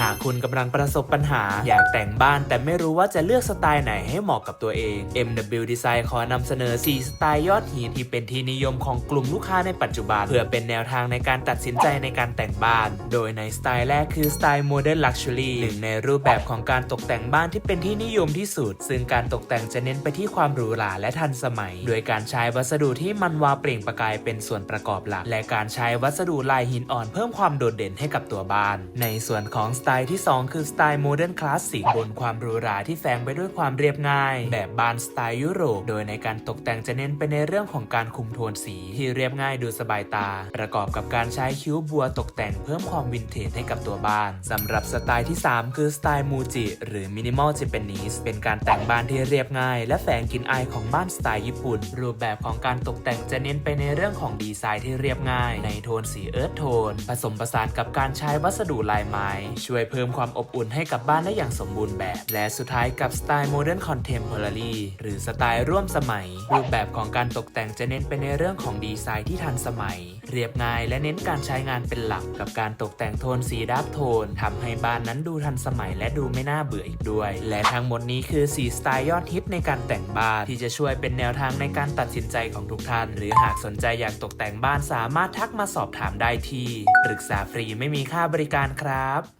หากคุณกำลังประสบปัญหา อยากแต่งบ้านแต่ไม่รู้ว่าจะเลือกสไตล์ไหนให้เหมาะกับตัวเอง MW Design ขอนำเสนอ 4 สไตล์ยอดฮิตที่เป็นที่นิยมของกลุ่มลูกค้าในปัจจุบัน เพื่อเป็นแนวทางในการตัดสินใจในการแต่งบ้าน โดยในสไตล์แรกคือสไตล์ Modern Luxury หนึ่งในรูปแบบของการตกแต่งบ้านที่เป็นที่นิยมที่สุด ซึ่งการตกแต่งจะเน้นไปที่ความหรูหราและทันสมัย โดยการใช้วัสดุที่มันวาวเปล่งประกายเป็นส่วนประกอบหลัก และการใช้วัสดุลายหินอ่อนเพิ่มความโดดเด่นให้กับตัวบ้าน ในส่วนของสไตล์ที่ 2 คือสไตล์โมเดิร์นคลาสสิกบนความหรูหราที่แฝงไปด้วยความเรียบง่าย แบบบ้านสไตล์ยุโรป โดยในการตกแต่งจะเน้นไปในเรื่องของการคุมโทนสีที่เรียบง่ายดูสบายตา ประกอบกับการใช้คิ้วบัวตกแต่งเพิ่มความวินเทจให้กับตัวบ้านสำหรับสไตล์ที่ 3 คือสไตล์มูจิ หรือมินิมอลเจแปนิสเป็นการแต่งบ้านที่เรียบง่าย และแฝงกลิ่นอายของบ้านสไตล์ญี่ปุ่น รูปแบบของการตกแต่งจะเน้นไปในเรื่องของดีไซน์ที่เรียบง่าย ในโทนสีเอิร์ธโทน ผสมผสานกับการใช้วัสดุลายไม้ช่วยเพิ่มความอบอุ่นให้กับบ้านได้อย่างสมบูรณ์แบบ และสุดท้ายกับสไตล์โมเดิร์นคอนเทมพอร์รีหรือสไตล์ร่วมสมัย รูปแบบของการตกแต่งจะเน้นไปในเรื่องของดีไซน์ที่ทันสมัย เรียบง่ายและเน้นการใช้งานเป็นหลัก กับการตกแต่งโทนสีดาร์กโทนทำให้บ้านนั้นดูทันสมัย และดูไม่น่าเบื่ออีกด้วย และทั้งหมดนี้คือสีสไตล์ยอดฮิตในการแต่งบ้านที่จะช่วยเป็นแนวทางในการตัดสินใจของทุกท่าน หรือหากสนใจอยากตกแต่งบ้านสามารถทักมาสอบถามได้ที่ปรึกษาฟรีไม่มีค่าบริการครับ